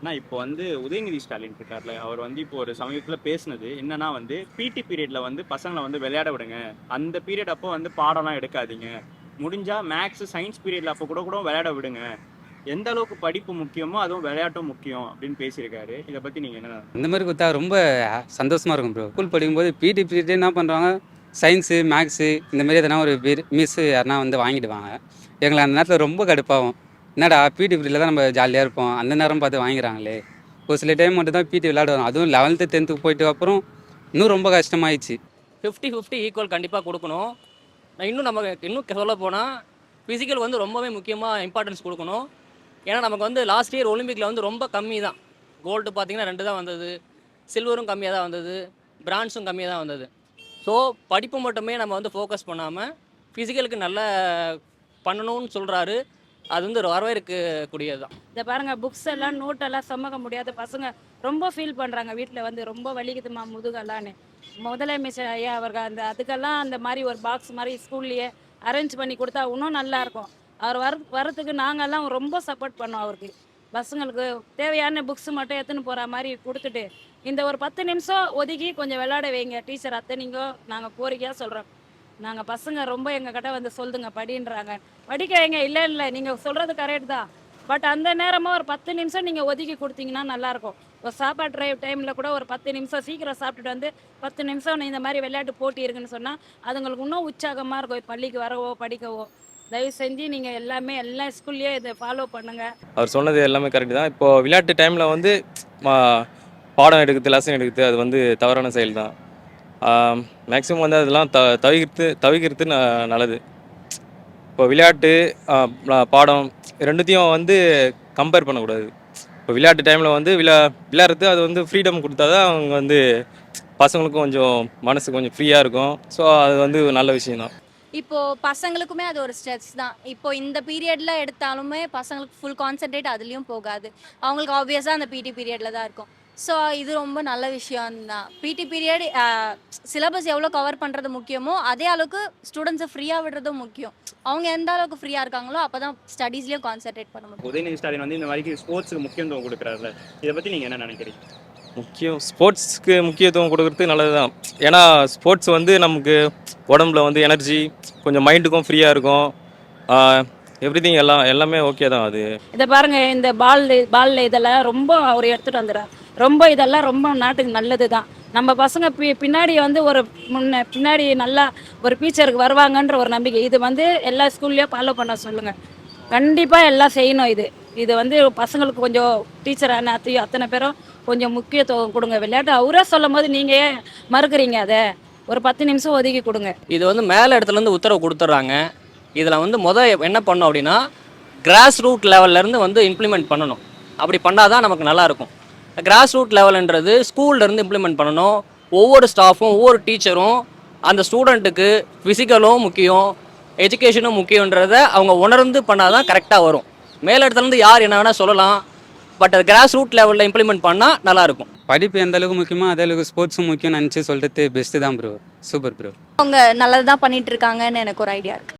ஆனால் இப்போ வந்து உதயநிதி ஸ்டாலின் இருக்கார்ல அவர் வந்து இப்போ ஒரு சமீபத்தில் பேசினது என்னன்னா வந்து பிடி பீரியட்ல வந்து பசங்களை வந்து விளையாட விடுங்க. அந்த பீரியட் அப்போ வந்து பாடம்லாம் எடுக்காதீங்க. முடிஞ்சா மேக்ஸ் சயின்ஸ் பீரியட்ல அப்போ கூட கூட விளையாட விடுங்க. எந்த அளவுக்கு படிப்பு முக்கியமோ அதுவும் விளையாட்டும் முக்கியம் அப்படின்னு பேசியிருக்காரு. இதை பத்தி நீங்க என்ன இந்த மாதிரி கொடுத்தா ரொம்ப சந்தோஷமாக இருக்கும் ப்ரோ ஸ்கூல் படிக்கும்போது பிடி பீரியட் என்ன பண்ணுறாங்க சயின்ஸு மேக்ஸு இந்த மாதிரி எதனா ஒரு மிஸ்ஸு யாருனா வந்து வாங்கிடுவாங்க. எங்களை அந்த நேரத்தில் ரொம்ப கடுப்பாகும். என்னடா பிடி பீரியடில் தான் நம்ம ஜாலியாக இருப்போம். அந்த நேரம் பார்த்து வாங்கிக்கிறாங்களே. ஒரு சில டைம் மட்டும் தான் பிடி விளையாடுவோம் அதுவும் லெவன்த்து டென்த்துக்கு போயிட்டு அப்புறம் இன்னும் ரொம்ப கஷ்டமாயிடுச்சு. ஃபிஃப்டி ஃபிஃப்டி ஈக்குவல் கண்டிப்பாக கொடுக்கணும் இன்னும் நம்ம இன்னும் சொல்ல போனால் ஃபிசிக்கல் வந்து ரொம்பவே முக்கியமாக இம்பார்ட்டன்ஸ் கொடுக்கணும். ஏன்னா நமக்கு வந்து லாஸ்ட் இயர் ஒலிம்பிக்கில் வந்து ரொம்ப கம்மி தான் கோல்டு பார்த்தீங்கன்னா ரெண்டு தான் வந்தது. சில்வரும் கம்மியாக தான் வந்தது. பிரான்ஸும் கம்மியாக தான் வந்தது. ஸோ படிப்பு மட்டுமே நம்ம வந்து ஃபோக்கஸ் பண்ணாமல் ஃபிசிக்கலுக்கு நல்ல பண்ணணும்னு சொல்கிறாரு அது வந்து வரவேற்கக்கூடியது தான் இதை பாருங்க புக்ஸ் எல்லாம் நோட் எல்லாம் சுமக்க முடியாத பசங்க ரொம்ப ஃபீல் பண்றாங்க. வீட்டில் வந்து ரொம்ப வலிக்குதுமா முதுகெல்லாம்னு. முதலமைச்சர் ஐயா அவர்கள் அந்த அதுக்கெல்லாம் அந்த மாதிரி ஒரு பாக்ஸ் மாதிரி ஸ்கூல்லையே அரேஞ்ச் பண்ணி கொடுத்தா இன்னும் நல்லா இருக்கும். அவர் வர வரத்துக்கு நாங்கெல்லாம் ரொம்ப சப்போர்ட் பண்ணோம் அவருக்கு. பசங்களுக்கு தேவையான புக்ஸ் மட்டும் எடுத்துன்னு போகிற மாதிரி கொடுத்துட்டு இந்த ஒரு பத்து நிமிஷம் ஒதுக்கி கொஞ்சம் விளையாட வைங்க. டீச்சர் அத்தனைங்கோ நாங்கள் கோரிக்கையாக சொல்கிறோம் நாங்கள் பசங்க ரொம்ப எங்கள் கிட்ட வந்து சொல்லுதுங்க படின்றாங்க. படிக்க இல்லை இல்லை நீங்கள் சொல்கிறது கரெக்ட் தான். பட் அந்த நேரமாக ஒரு பத்து நிமிஷம் நீங்கள் ஒதுக்கி கொடுத்தீங்கன்னா நல்லாயிருக்கும். ஒரு சாப்பாடு ட்ரைவ் டைமில் கூட ஒரு பத்து நிமிஷம் சீக்கிரம் சாப்பிட்டுட்டு வந்து பத்து நிமிஷம் இந்த மாதிரி விளையாட்டு போட்டி இருக்குன்னு சொன்னால் அதுங்களுக்கு இன்னும் உற்சாகமாக இருக்கும். பள்ளிக்கு வரவோ படிக்கவோ. தயவு செஞ்சு நீங்கள் எல்லாமே எல்லா ஸ்கூல்லையும் இதை ஃபாலோ பண்ணுங்கள் அவர் சொன்னது எல்லாமே கரெக்ட் தான். இப்போது விளையாட்டு டைமில் வந்து மா- பாடம் எடுக்கிறது லெசன் எடுக்கிறது அது வந்து தவறான செயல் தான் மேக்ஸிமம் வந்து அதெல்லாம் த தவிர்த்து தவிர்க்கிறது ந- நல்லது. இப்போ விளையாட்டு பாடம் ரெண்டுத்தையும் வந்து கம்பேர் பண்ணக்கூடாது. இப்போ விளையாட்டு டைமில் வந்து விளா விளையாடுறது அது வந்து ஃப்ரீடம் கொடுத்தா தான் அவங்க வந்து பசங்களுக்கும் கொஞ்சம் மனசு கொஞ்சம் ஃப்ரீயாக இருக்கும். ஸோ அது வந்து ஒரு நல்ல விஷயம் தான் இப்போ பசங்களுக்குமே அது ஒரு ஸ்ட்ரெஸ் தான். இப்போ இந்த பீரியட்ல எடுத்தாலுமே பசங்களுக்கு ஃபுல் கான்சென்ட்ரேட் அதுலேயும் போகாது. அவங்களுக்கு ஆப்வியஸாக அந்த பிடி பீரியட்ல தான் இருக்கும். ஸோ இது ரொம்ப நல்ல விஷயம் தான் பிடி பீரியட் சிலபஸ் எவ்வளோ கவர் பண்ணுறது முக்கியமோ அதே அளவுக்கு ஸ்டூடெண்ட்ஸை ஃப்ரீயாக விடுறதும் முக்கியம். அவங்க எந்த அளவுக்கு ஃப்ரீயாக இருக்காங்களோ அப்போ தான் ஸ்டடீஸ்லேயும் கான்சென்ட்ரேட் பண்ண முடியும். உதயநிதி ஸ்டாலின் வந்து இந்த மாதிரி ஸ்போர்ட்ஸுக்கு முக்கியத்துவம் கொடுக்குறாருல இதை பத்தி நீங்க என்ன நினைக்கிறீங்க? முக்கியம். ஸ்போர்ட்ஸ்க்கு முக்கியத்துவம் கொடுக்கறது நல்லது தான் ஏன்னா ஸ்போர்ட்ஸ் வந்து நமக்கு உடம்புல வந்து எனர்ஜி கொஞ்சம் மைண்டுக்கும் ஃப்ரீயாக இருக்கும். எவ்ரி எல்லாம் எல்லாமே ஓகே தான் அது. இதை பாருங்க இந்த பால் பால் இதெல்லாம் ரொம்ப அவர் எடுத்துட்டு வந்துடுறார் ரொம்ப இதெல்லாம் ரொம்ப நாட்டுக்கு நல்லது தான் நம்ம பசங்க பி பின்னாடி வந்து ஒரு முன்ன பின்னாடி நல்லா ஒரு டீச்சருக்கு வருவாங்கன்ற ஒரு நம்பிக்கை. இது வந்து எல்லா ஸ்கூல்லையும் ஃபாலோ பண்ண சொல்லுங்கள் கண்டிப்பாக எல்லாம் செய்யணும் இது. இது வந்து பசங்களுக்கு கொஞ்சம் டீச்சர் அத்தையும் அத்தனை பேரும் கொஞ்சம் முக்கியத்துவம் கொடுங்க. விளையாட்டு அவரே சொல்லும் போது நீங்கள் ஏன் மறுக்கிறீங்க அதை? ஒரு பத்து நிமிஷம் ஒதுக்கி கொடுங்க. இது வந்து மேலே இடத்துலேருந்து உத்தரவு கொடுத்துட்றாங்க இதில் வந்து முத என்ன பண்ணோம் அப்படின்னா கிராஸ் ரூட் லெவல்லேருந்து வந்து இம்ப்ளிமெண்ட் பண்ணணும். அப்படி பண்ணால் தான் நமக்கு நல்லாயிருக்கும் கிராஸ் ரூட் லெவல்ன்றது ஸ்கூல்லேருந்து இம்ப்ளிமெண்ட் பண்ணணும். ஒவ்வொரு ஸ்டாஃபும் ஒவ்வொரு டீச்சரும் அந்த ஸ்டூடெண்ட்டுக்கு ஃபிசிக்கலும் முக்கியம் எஜுகேஷனும் முக்கியன்றத அவங்க உணர்ந்து பண்ணால் தான் கரெக்டாக வரும். மேல் இடத்துலேருந்து யார் என்ன வேணால் சொல்லலாம் பட் அது கிராஸ் ரூட் லெவலில் இம்ப்ளிமெண்ட் பண்ணால் நல்லாயிருக்கும் படிப்பு எந்த அளவுக்கு முக்கியமோ அதே அளவுக்கு ஸ்போர்ட்ஸும் முக்கியம் நினச்சி சொல்கிறது பெஸ்ட்டு தான் ப்ரோ சூப்பர் ப்ரோ அவங்க நல்லது தான் பண்ணிட்டு இருக்காங்கன்னு எனக்கு ஒரு ஐடியா இருக்கு.